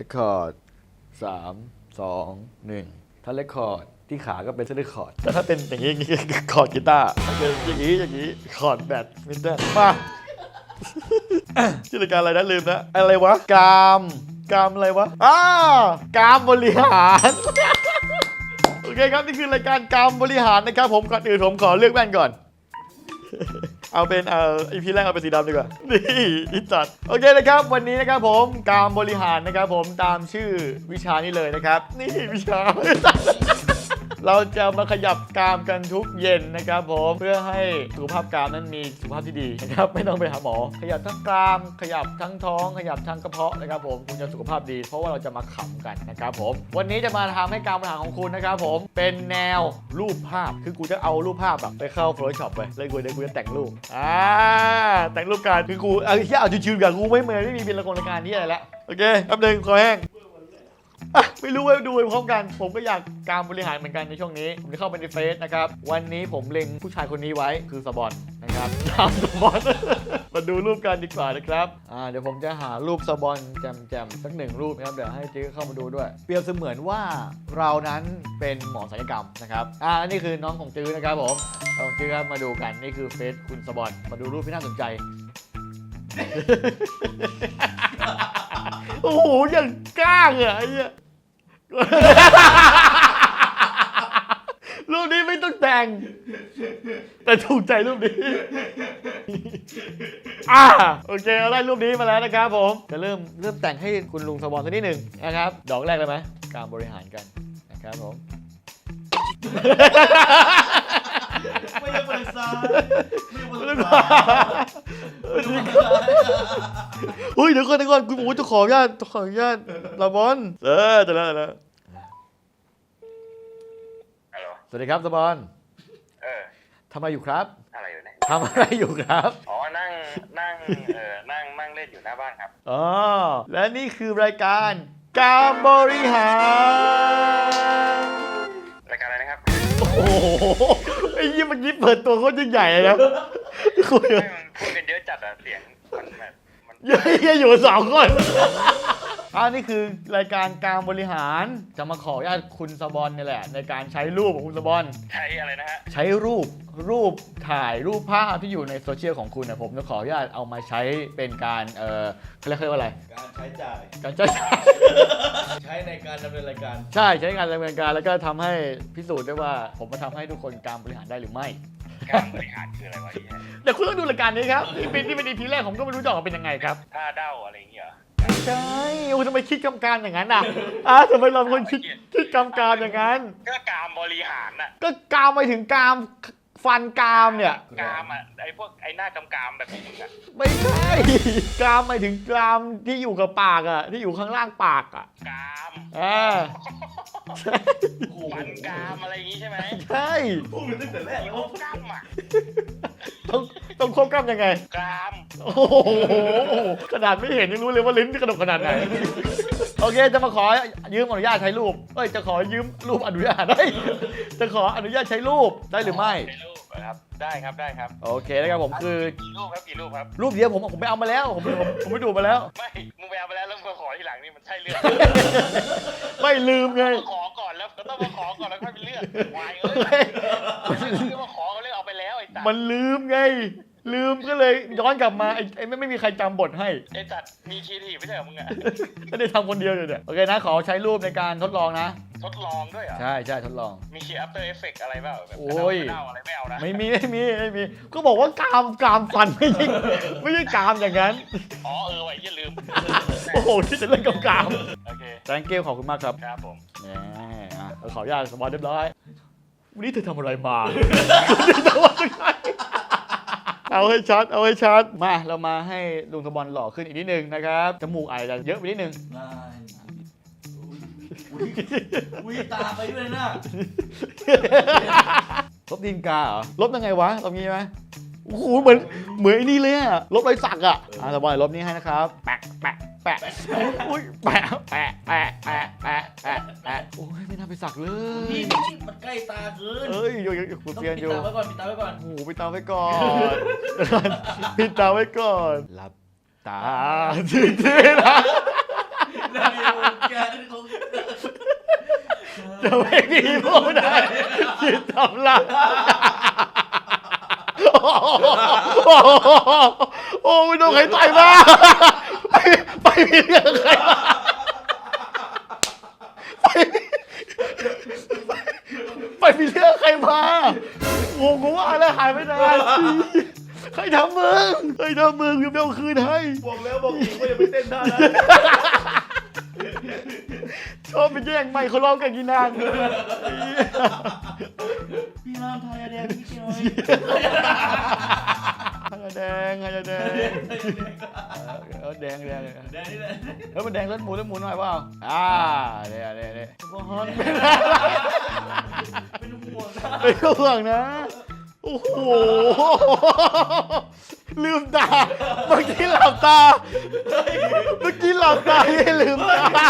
เรคคอร์ดสามสองหนึ่งถ้าเรคคอร์ดที่ขาก็เป็นเส้นเรคคอร์ดแต่ถ้าเป็นอย่างนี้นี้คอร์ดกีตาร์ถ้าเป็นอย่างนี้อย่างนี้คอร์ดแบดมินตันมาชื่อรายการอะไรนะลืมนะอะไรวะกามกามอะไรวะอ้ากามบริหารโอเคครับนี่คือรายการกามบริหารนะครับ ผมก่อนอื่นผมขอเลือกแว่นก่อน เอาเป็นเอ่ออีพีแรกเอาเป็นสีดำดีกว่า นี่อิจัด โอเคนะครับ วันนี้นะครับผมการบริหารนะครับผมตามชื่อวิชานี้เลยนะครับ นี่วิชา เราจะมาขยับกรามกันทุกเย็นนะครับผมเพื่อให้สุขภาพกรามนั้นมีสุขภาพที่ดีนะครับไม่ต้องไปหาหมอ ขยับทั้งกราม ขยับทั้งท้อง ขยับทั้งกระเพาะนะครับผมคุณจะสุขภาพดี เพราะว่าเราจะมาขำกันนะครับผมวันนี้จะมาทำให้การบริหารของคุณนะครับผมเป็นแนวรูปภาพคือกูจะเอารูปภาพแบบไปเข้า Photoshop ไปแล้วกูเดี๋ยวกูจะแต่งรูปอ่าแต่งรูปการคือกูเอาแค่เอาชิวๆกับกูไม่เหมือนไม่มีเป็นละครรายการที่อะไรล้วโอเคแป๊บนึงคอแห้ง อะไม่รู้ว่าดูไปพร้อมกัน ผมก็อยากการบริหารเหมือนกันในช่วงนี้ ผมจะเข้าไปในเฟซนะครับ วันนี้ผมเล็งผู้ชายคนนี้ไว้คือสบอนนะครับตามสบอน มาดูรูปกันดีกว่านะครับ อ่า เดี๋ยวผมจะหารูปสบอนแจมๆสักหนึ่งรูปนะครับ เดี๋ยวให้จื้อเข้ามาดูด้วย เปรียบเสมือนว่าเรานั้นเป็นหมอศัลยกรรมนะครับ อ่า นี่คือน้องของจื้อนะครับผมน้องของจื้อครับมาดูกัน นี่คือเฟซคุณสบอน มาดูรูปที่น่าสนใจ โอ้โหอย่างกล้างอะไอ้เหี้ยรูปนี้ไม่ต้องแต่ง แต่ถูกใจรูปนี้ อ่าโอเคเราได้รูปนี้มาแล้วนะครับผมจะเริ่มเริ่มแต่งให้คุณลุงสวอนสักนิดหนึ่งนะครับ ดอกแรกเลยไหมการบริหารกันนะครับผม ไม่ได้เปิดซ้ายไม่ได้เปิดแล้วขก็วาเฮ้ยเดี๋ยวก่อนเดี๋ยวก่อนคุณโอ้จะขออนุญาตจะขออนุญาตลาบอนเออจะแล้วจะแล้วฮัลโหลสวัสดีครับสบอนเออทำอะไรอยู่ครับอะไรอยู่เนี่ยทำอะไรอยู่ครับ อ๋อ นั่ง นั่ง เออ นั่ง นั่งเล่นอยู่หน้าบ้านครับ อ๋อ และนี่คือรายการการบริหาร อ้โหไอ้ยี่เมื่อกี้เปิดตัวโคตรยิ่งใหญ่เลยนะคุยไม่มันพูดกันเยอะจัดอะเสียงมันแบบมัน เยอะๆอยู่สองคน อันนี้คือรายการการบริหารจะมาขออนุญาตคุณสบอนนี่แหละ ในการใช้รูปของคุณสบอนใช้อะไรนะฮะ ใช้รูปรูปถ่ายรูปภาพที่อยู่ในโซเชียลของคุณนะผมจะขออนุญาตเอามาใช้เป็นการเออเขาเรียกเขาเรียกว่าอะไร การใช้จ่าย การใช้ใช้ในการดำเนินรายการ ใช่ใช้งานดำเนินการแล้วก็ทำให้พิสูจน์ได้ว่าผมมาทำให้ทุกคนการบริหารได้หรือไม่ การบริหารคืออะไรวะเนี่ยแต่คุณต้องดูรายการนี้ครับที่เป็นที่เป็นอีพีแรกผมก็ไม่รู้จะออกมาเป็นยังไงครับ ท่าเด้าอะไรอย่างเงี้ยเหรอ ใช่โอ้ทำไมคิดกรรมการอย่างนั้นอะอะทำไมเราเป็นคนคิดคิดกรรมการอย่างนั้น ก็การบริหารน่ะก็กามไปถึงกาม ฟันกามเนี่ย กามอะไอ้พวกไอ้หน้ากำกามแบบนี้มึงอะไม่ใช่กามไปถึงกามที่อยู่กับปากอะ ที่อยู่ข้างล่างปากอะกามอ่าใช่ฟันกามอะไรอย่างงี้ใช่ไหมใช่พูดมาตั้งแต่แรกแล้วโอ้กามอะต้องต้องควบกล้ามยังไง กามโอ้โหขนาดไม่เห็นยังรู้เลยว่าลิ้นกระดกขนาดไหนโอเค จะมาขอยืมอนุญาตใช้รูป เอ้ย จะขอยืมรูปอนุญาตได้ยจะขออนุญาตใช้รูปได้หรือไม่ได้รูปเหรอ ครับ ได้ครับได้ครับโอเคนะครับผมคือกี่รูปครับกี่รูปครับ รูปเดียวผมผมไปเอามาแล้วผมผมผมไปดูมาแล้ว ไม่มึงไปเอาไปแล้วแล้วมึงมาขอทีหลังนี่มันใช่เรื่องไม่ลืมไงขอก่อนแล้วก็ต้องมาขอก่อนแล้วค่อยไปเลือกวายเอ้ยคือมาขอเขาเลือกเอาไปแล้วไอ้ตัดมันลืมไงลืมก็เลยย้อนกลับมาไอ้ไอ้ไม่ไม่มีใครจำบทให้ไอ้ตัดมีคีทีไม่ใช่เหรอมึงอะไม่ได้ทำคนเดียวเลยเนี่ยโอเคนะขอใช้รูปในการทดลองนะ ทดลองด้วยเหรอใช่ใช่ทดลอง มีคีย์ after effect อะไรเปล่าแบบโอ้ยกระเดาอะไรไม่เอานะไม่มีไม่มีไม่มีก็บอกว่ากรามกรามฟันไม่ใช่ไม่ใช่กรามอย่างนั้น อ๋อเออไว้อย่าลืม โอ้โหที่จะเล่นกับกรามโอเค แตงเกลขอบคุณมากครับครับผม แหมอะเออขออนุญาตสบายเรียบร้อยวันนี้เธอทำอะไรมาเอาให้ชัดเอาให้ชัดมาเรามาให้ลุงสมบอลหล่อขึ้นอีกนิดนึงนะครับจมูกอาจจะเยอะไปนิดนึง ได้ อุ้ยอุ้ยตาไปด้วยนะลบดินกาเหรอลบยังไงวะลบงี้ไหมโอ้โหเหมือนเหมือนไอ้นี่เลยอะลบรอยสักอะอะสบายลบนี้ให้นะครับ แปะแปะแปะอุ้ยแปะแปะแปะแปะแปะแปะแปะโอ้ยไม่น่าไปสักเลยพี่นี่มันใกล้ตาเกินเอ้ยอยู่อยู่อยู่ต้องเปลี่ยนปิดอยู่ ตาไว้ก่อนปิดตาไว้ก่อน โอ้โหปิดตาไว้ก่อน ปิดตาไว้ก่อนหลับตาจริงๆนะ นาฬิกา จะไม่มีผู้ใดคิดทำลายโอ้ไม่โดนใครต่อยมาไปไปมีเรื่องใครมาไปไปมีเรื่องใครมาโอ้กูว่าอะไรหายไปนานใครทำมึงใครทำมึงยังไม่เอาคืนให้ บอกแล้วบอกอีกว่าอย่าไปเต้นท่านั้น ชอบไปแย่งไม่เขาร้องกันกี่นานพี่รามทยแดงพี่เกียวฮายแดงฮายแดงเออแดงแดงแดงนี่แหละเออมันแดงเลือดหมูเลือดหมูหน่อยเปล่าอ่าเนี่ยเนี่ยเนี่ยเป็นห่วงนะเป็นห่วงนะโอ้โห ลืมตา เมื่อกี้หลับตา เมื่อกี้หลับตาไม่ลืมตา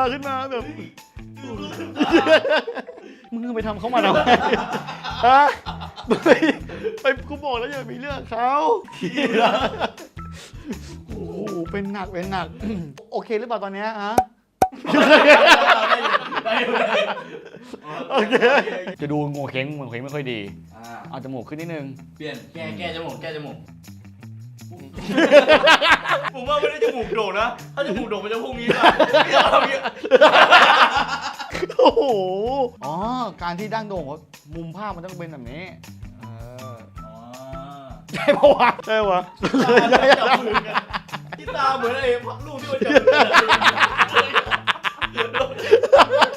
าขึ้นมาแบบ มึงไปทำเขามาทำไมฮะมึงไปไปกูบอกแล้วอย่ามีเรื่องเขาโอ้โหเป็นหนักเป็นหนัก โอเคหรือเปล่าตอนเนี้ยฮะได้อยู่ได้อยู่โอเค จะดูงงเข็งงงเข็งไม่ค่อยดี อ่าเอาจมูกขึ้นนิดนึง เปลี่ยนแก้แก้จมูกแก้จมูก ผมว่าไม่ได้จมูกโด่งนะ ถ้าจมูกโด่งมันจะพุ่งงี้นะเอาอย่างงี้โอ้โห อ๋อ การที่ดั้งโด่งว่ามุมภาพมันต้องเป็นแบบนี้เอออ๋อ ใช่ปะวะใช่ปะจับมือกันที่ตาเหมือนไอ้ลูกที่มันจับมือกัน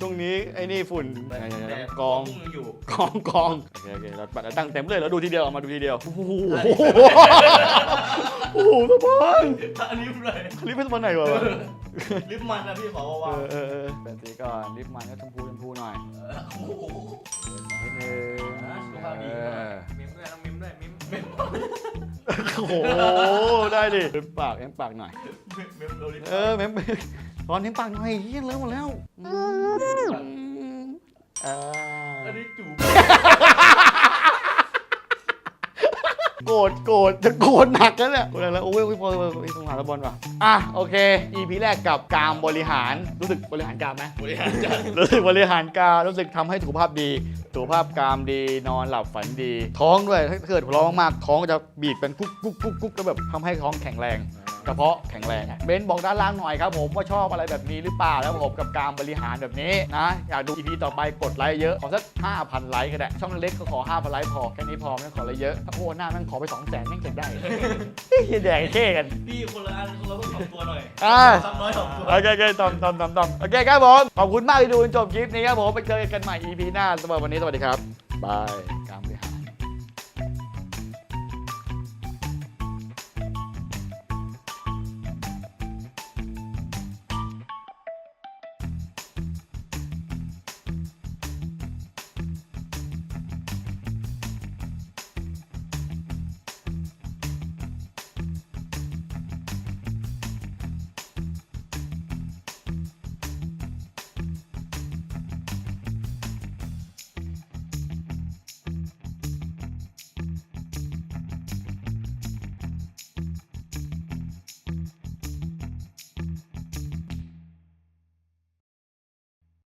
ช่วงนี้ไอ้นี่ฝุ่นกองพุ่งอยู่กองกองโอเคโอเคเราเราตั้งเต็มเลยแล้วดูทีเดียวเอามาดูทีเดียวโอ้โหโอ้โหสะพานอันนี้เลยลิฟต์เป็นสะพานไหนวะลิฟต์มันนะพี่ขอเอวางอเออเออแปดสีก่อนลิฟต์มันก็ชมพูชมพูหน่อยโอ้โหนิดนึง โอ้โห ได้ดิเม้มปากเม้มปากหน่อยมิมโดนลิฟต์เออเม้มตอนเม้มปากหน่อยเฮียเริ่มหมดแล้วอืมอ่าอันนี้จูบ โกรธโกรธจะโกรธหนักแล้วเนี่ยโกรธแล้วโอ้ยโอ้ยพอพอพอสงสารตะบอลว่ะอะโอเค EP แรกกับการบริหารรู้สึกบริหารการไหมบริหารการรู้สึกบริหารการรู้สึกทำให้สุขภาพดีสุขภาพกามดีนอนหลับฝันดี ท้องด้วยถ้าเกิดหัวเราะมากท้องจะบีบเป็นกุ๊กกุ๊กกุ๊กกุ๊กแล้วแบบทำให้ท้องแข็งแรง กระเพาะแข็งแรงอะเบนบอกด้านล่างหน่อยครับผมว่าชอบอะไรแบบนี้หรือเปล่าแล้วผมกับการบริหารแบบนี้นะอยากดู EP ต่อไปกดไลค์เยอะ ขอสัก 5,000 ไลค์ก็ได้ ช่องเล็กก็ขอ 5,000 ไลค์พอ แค่นี้พอไม่ต้องขออะไรเยอะถ้าโอ้หน้าแม่งขอไป 2 0 0 0 0 0แม่งจะได้เฮียแดงเท่กันพี่คนละอันคนละต้องสองตัวหน่อยอ่าซ้ำน้อยสองตัวโอเคโอเคตอมตอมตอมตอมโอเคครับผมขอบคุณมากที่ดูจนจบคลิปนี้ครับผมไปเจอกันใหม่ EP หน้าสำหรับวันนี้สวัสดีครับบาย